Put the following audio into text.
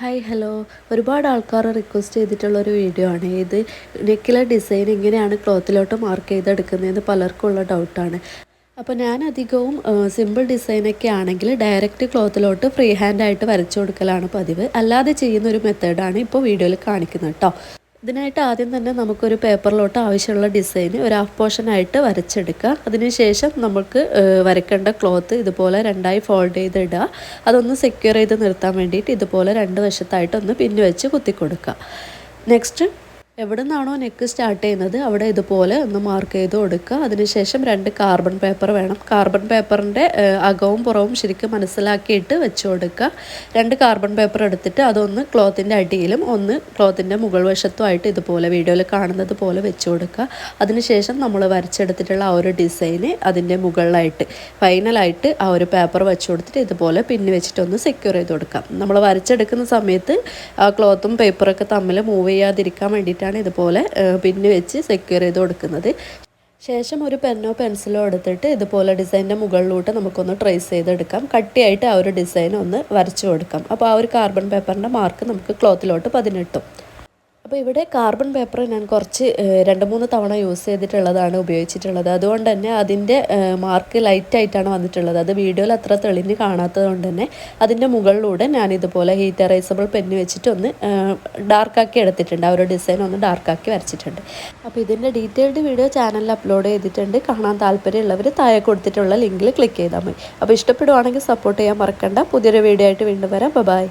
Hi hello ഒരുപാട് ആൾക്കാർ request ചെയ്തിട്ടുള്ള ഒരു വീഡിയോ ആണ്. ഇത് നെക്കിലെ ഡിസൈൻ എങ്ങനെയാണ് ക്ലോത്തിലോട്ട് മാർക്ക് ചെയ്തെടുക്കുന്നതെന്ന് പലർക്കും ഉള്ള ഡൗട്ടാണ് അപ്പോൾ ഞാൻ അധികവും സിമ്പിൾ ഡിസൈനൊക്കെ ആണെങ്കിൽ ഡയറക്റ്റ് ക്ലോത്തിലോട്ട് ഫ്രീ ഹാൻഡായിട്ട് വരച്ചു കൊടുക്കലാണ് പതിവ്. അല്ലാതെ ചെയ്യുന്ന ഒരു മെത്തേഡാണ് ഇപ്പോൾ വീഡിയോയിൽ കാണിക്കുന്നത് കേട്ടോ ഇതിനായിട്ട് ആദ്യം തന്നെ നമുക്കൊരു പേപ്പറിലോട്ട് ആവശ്യമുള്ള ഡിസൈൻ ഒരു ഹാഫ് പോർഷനായിട്ട് വരച്ചെടുക്കുക. അതിനുശേഷം നമുക്ക് വരക്കേണ്ട ക്ലോത്ത് ഇതുപോലെ രണ്ടായി ഫോൾഡ് ചെയ്ത് ഇടുക അതൊന്ന് സെക്യൂർ ചെയ്ത് നിർത്താൻ വേണ്ടിയിട്ട് ഇതുപോലെ രണ്ട് വശത്തായിട്ടൊന്ന് പിന്നു വെച്ച് കുത്തിക്കൊടുക്കുക. നെക്സ്റ്റ് എവിടെ നിന്നാണോ നെക്ക് സ്റ്റാർട്ട് ചെയ്യുന്നത് അവിടെ ഇതുപോലെ ഒന്ന് മാർക്ക് ചെയ്ത് കൊടുക്കുക. അതിനുശേഷം രണ്ട് കാർബൺ പേപ്പർ വേണം. കാർബൺ പേപ്പറിന്റെ അകവും പുറവും ശരിക്കും മനസ്സിലാക്കിയിട്ട് വെച്ച് കൊടുക്കുക. രണ്ട് കാർബൺ പേപ്പർ എടുത്തിട്ട് അതൊന്ന് ക്ലോത്തിന്റെ അടിയിലും ഒന്ന് ക്ലോത്തിന്റെ മുകൾ വശത്തുമായിട്ട് ഇതുപോലെ വീഡിയോയിൽ കാണുന്നത് പോലെ വെച്ച് കൊടുക്കുക. അതിനുശേഷം നമ്മൾ വരച്ചെടുത്തിട്ടുള്ള ആ ഒരു ഡിസൈന് അതിന്റെ മുകളിലായിട്ട് ഫൈനലായിട്ട് ആ ഒരു പേപ്പർ വെച്ച് കൊടുത്തിട്ട് ഇതുപോലെ പിന്നെ വെച്ചിട്ടൊന്ന് സെക്യൂർ ചെയ്ത് കൊടുക്കാം നമ്മൾ വരച്ചെടുക്കുന്ന സമയത്ത് ആ ക്ലോത്തും പേപ്പറൊക്കെ തമ്മിൽ മൂവ് ചെയ്യാതിരിക്കാൻ വേണ്ടിയിട്ടാണ് ഇതുപോലെ പിന്നെ പിന്നി വെച്ച് സെക്യൂർ ചെയ്ത് കൊടുക്കുന്നത്. ശേഷം ഒരു പെന്നോ പെൻസിലോ എടുത്തിട്ട് ഇതുപോലെ ഡിസൈനിന്റെ മുകളിലോട്ട് നമുക്കൊന്ന് ട്രേസ് ചെയ്തെടുക്കാം. കട്ടിയായിട്ട് ആ ഒരു ഡിസൈൻ ഒന്ന് വരച്ചു കൊടുക്കാം. അപ്പോൾ ആ ഒരു കാർബൺ പേപ്പറിന്റെ മാർക്ക് നമുക്ക് ക്ലോത്തിലോട്ട് പതിനെട്ടും. അപ്പോൾ ഇവിടെ കാർബൺ പേപ്പർ ഞാൻ കുറച്ച് രണ്ട് മൂന്ന് തവണ യൂസ് ചെയ്തിട്ടുള്ളതാണ് ഉപയോഗിച്ചിട്ടുള്ളത്. അതുകൊണ്ട് തന്നെ അതിന്റെ മാർക്ക് ലൈറ്റായിട്ടാണ് വന്നിട്ടുള്ളത്. അത് വീഡിയോയിൽ അത്ര തെളിഞ്ഞ് കാണാത്തത് കൊണ്ട് തന്നെ അതിന്റെ മുകളിലൂടെ ഞാൻ ഇതുപോലെ ഹീറ്റ് എറൈസബിൾ പെന്ന് വെച്ചിട്ട് ഒന്ന് ഡാർക്കാക്കി എടുത്തിട്ടുണ്ട്. ആ ഒരു ഡിസൈൻ ഒന്ന് ഡാർക്കാക്കി വരച്ചിട്ടുണ്ട്. അപ്പോൾ ഇതിന്റെ ഡീറ്റെയിൽഡ് വീഡിയോ ചാനലിൽ അപ്ലോഡ് ചെയ്തിട്ടുണ്ട്. കാണാൻ താല്പര്യമുള്ളവർ താഴെ കൊടുത്തിട്ടുള്ള ലിങ്കിൽ ക്ലിക്ക് ചെയ്താൽ മതി. അപ്പോൾ ഇഷ്ടപ്പെടുവാണെങ്കിൽ സപ്പോർട്ട് ചെയ്യാൻ മറക്കണ്ട. പുതിയൊരു വീഡിയോ ആയിട്ട് വീണ്ടും വരാം. ബൈ